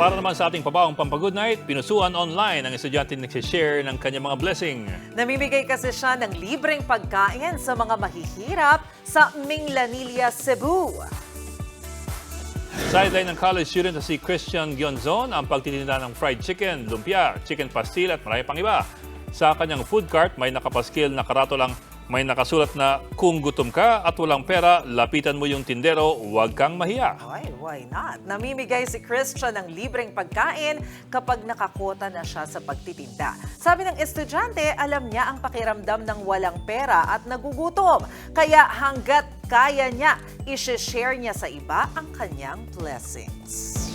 Para naman sa ating pabawang pampagood night, pinusuan online ang estudyante nagsishare ng kanyang mga blessing. Namimigay kasi siya ng libreng pagkain sa mga mahihirap sa Minglanilla, Cebu. Sideline ng college student na si Christian Gionzon ang pagtitinda ng fried chicken, lumpia, chicken pastil at marami pang iba. Sa kanyang food cart, may nakapaskil na karatolang may nakasulat na kung gutom ka at walang pera, lapitan mo yung tindero, huwag kang mahiya. Ay, why not? Namimigay si Christian ng libreng pagkain kapag nakakota na siya sa pagtitinda. Sabi ng estudyante, alam niya ang pakiramdam ng walang pera at nagugutom. Kaya hanggat kaya niya, isi-share niya sa iba ang kanyang blessings.